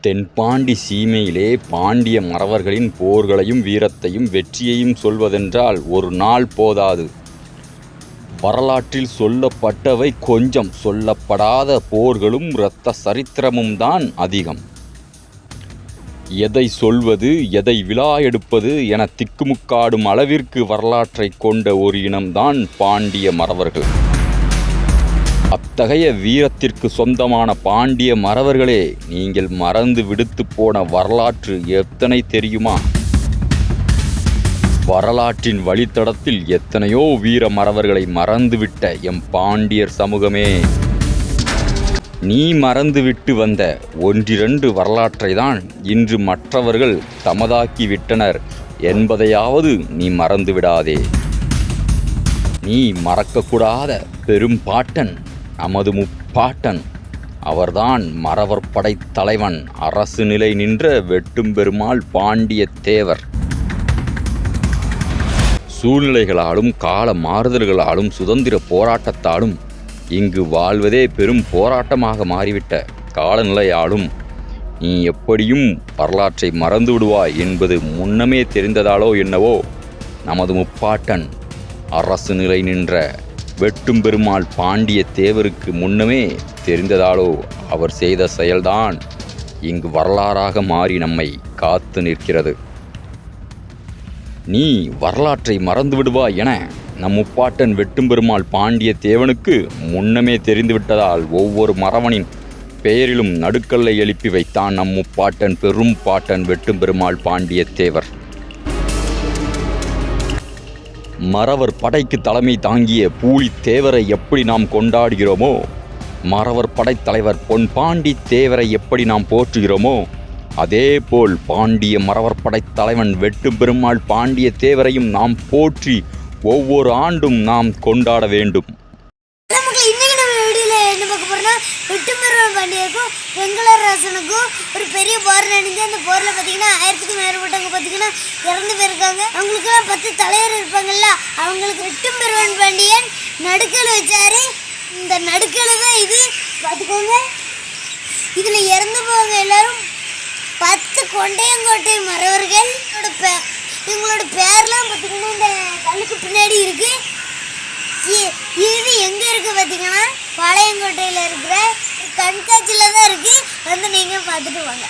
தென்பாண்டி சீமையிலே பாண்டிய மறவர்களின் போர்களையும் வீரத்தையும் வெற்றியையும் சொல்வதென்றால் ஒரு நாள் போதாது. வரலாற்றில் சொல்லப்பட்டவை கொஞ்சம் சொல்லப்படாத போர்களும் இரத்த சரித்திரமும் தான் அதிகம். எதை சொல்வது எதை விழா எடுப்பது என திக்குமுக்காடும் அளவிற்கு வரலாற்றை கொண்ட ஒரு இனம்தான் பாண்டிய மறவர்கள். அத்தகைய வீரத்திற்கு சொந்தமான பாண்டிய மறவர்களே நீங்கள் மறந்து விடுத்து போன வரலாற்று எத்தனை தெரியுமா? வரலாற்றின் வழித்தடத்தில் எத்தனையோ வீர மறவர்களை மறந்துவிட்ட எம் பாண்டியர் சமூகமே. நீ மறந்துவிட்டு வந்த ஒன்றிரண்டு வரலாற்றை தான் இன்று மற்றவர்கள் தமதாக்கி விட்டனர் என்பதையாவது நீ மறந்துவிடாதே. நீ மறக்கக்கூடாத பெரும் பாட்டன் நமது முப்பாட்டன். அவர்தான் மறவர் தலைவன். அரசு நிலை நின்ற வெட்டும் பெருமாள் பாண்டிய தேவர். சூழ்நிலைகளாலும் கால மாறுதல்களாலும் சுதந்திர போராட்டத்தாலும் இங்கு வாழ்வதே பெரும் போராட்டமாக மாறிவிட்ட காலநிலையாலும் நீ எப்படியும் வரலாற்றை மறந்து விடுவாய் என்பது முன்னமே தெரிந்ததாலோ என்னவோ நமது முப்பாட்டன் அரசு நிலை நின்ற வெட்டும் பெருமாள் பாண்டிய தேவருக்கு முன்னமே தெரிந்ததாலோ அவர் செய்த செயல்தான் இங்கு வரலாறாக மாறி நம்மை காத்து நிற்கிறது. நீ வரலாற்றை மறந்து விடுவாய் என நம் முப்பாட்டன் வெட்டும் பெருமாள் பாண்டிய தேவனுக்கு முன்னமே தெரிந்துவிட்டதால் ஒவ்வொரு மறவனின் பெயரிலும் நடுக்கல்லை எழுப்பி வைத்தான் நம் முப்பாட்டன் பெரும் பாட்டன் வெட்டும் பெருமாள் பாண்டிய தேவர். மறவர் படைக்கு தலைமை தாங்கிய பூலி தேவரை எப்படி நாம் கொண்டாடுகிறோமோ மறவர் படைத்தலைவர் பொன் பாண்டி தேவரை எப்படி நாம் போற்றுகிறோமோ அதேபோல் பாண்டிய மறவர் படைத்தலைவன் வெட்டு பெருமாள் பாண்டிய தேவரையும் நாம் போற்றி ஒவ்வொரு ஆண்டும் நாம் கொண்டாட வேண்டும். வெட்டுமருவன் பாண்டியருக்கும் வெங்கடராசனுக்கும் ஒரு பெரிய போர் நடந்து அந்த போரில் பார்த்தீங்கன்னா ஆயிரத்துக்கும் மேற்பட்டவங்க பார்த்தீங்கன்னா இறந்து போயிருக்காங்க. அவங்களுக்குலாம் பத்து தலைவர் இருப்பாங்கல்ல அவங்களுக்கு வெட்டுமருவன் பாண்டியன் நடுக்கல் வச்சாரு. இந்த நடுக்கல் தான் இது. பார்த்துக்கோங்க இதில் இறந்து போவாங்க எல்லாரும். பத்து கொண்டையங்கோட்டை மறவர்கள். இவங்களோட பே- இவங்களோட பேர்லாம் பார்த்தீங்கன்னா இந்த கல்லுக்கு பின்னாடி இருக்குது இது எங்கே இருக்குது பார்த்திங்கன்னா பாளையங்கோட்டையில் இருக்கிற கண்காட்சியில் தான் இருக்குது வந்து நீங்கள் பார்த்துட்டு வாங்க.